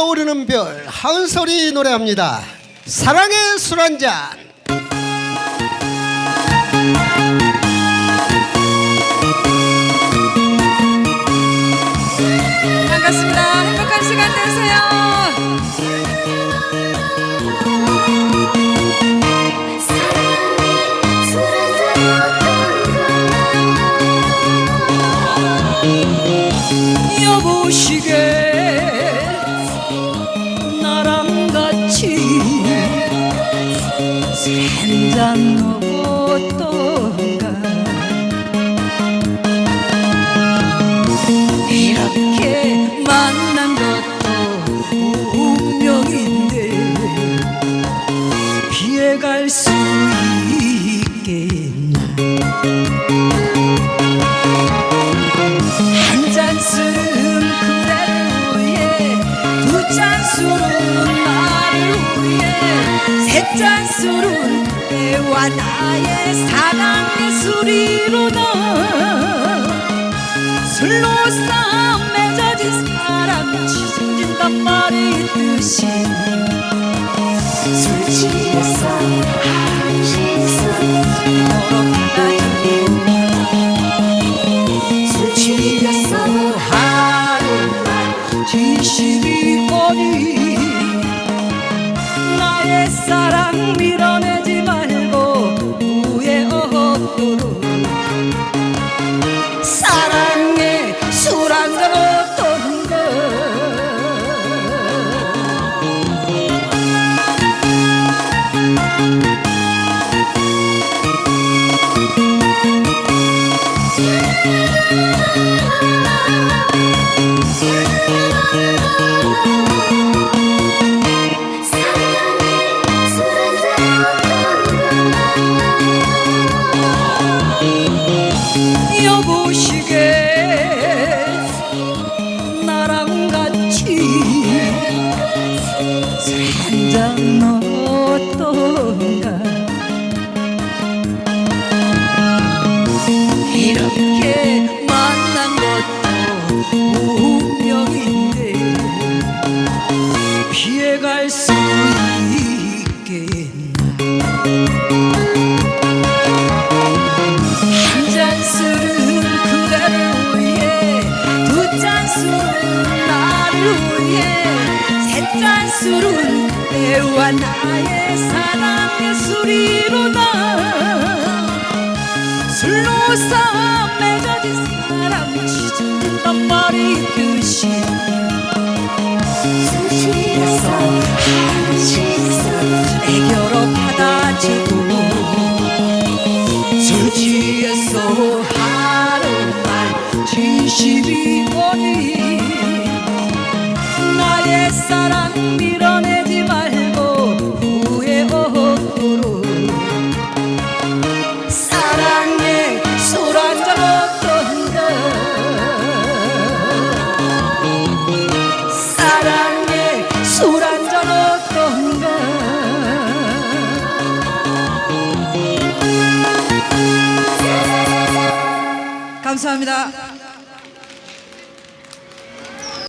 떠오르는 별 하은솔이 노래합니다. 사랑의 술 한잔. 반갑습니다. 행복한 시간 되세요. 여보시게 한잔 어떤가? 이렇게 만난 것도 운명인데 피해갈 수 있겠 위해 세 잔술은 내와 나의 사랑의 술이로다 술로 싸움 맺어진 사랑 지진진단 말이 있듯이 사랑 밀어내지 말고 후회 없도록 나랑 같이 술 한잔 어떤가? 이렇게 만난 것도 운명인데 피해갈 수 있겠나 나를 위해 세 잔술은 내와 나의 사랑의 술이로다 술로 싸움 맺어진 사랑 지진단 말이 있듯이 술 취해서 애교로 받아주고 술 취해서 하는 말 진심이 어 감사합니다. 감사합니다.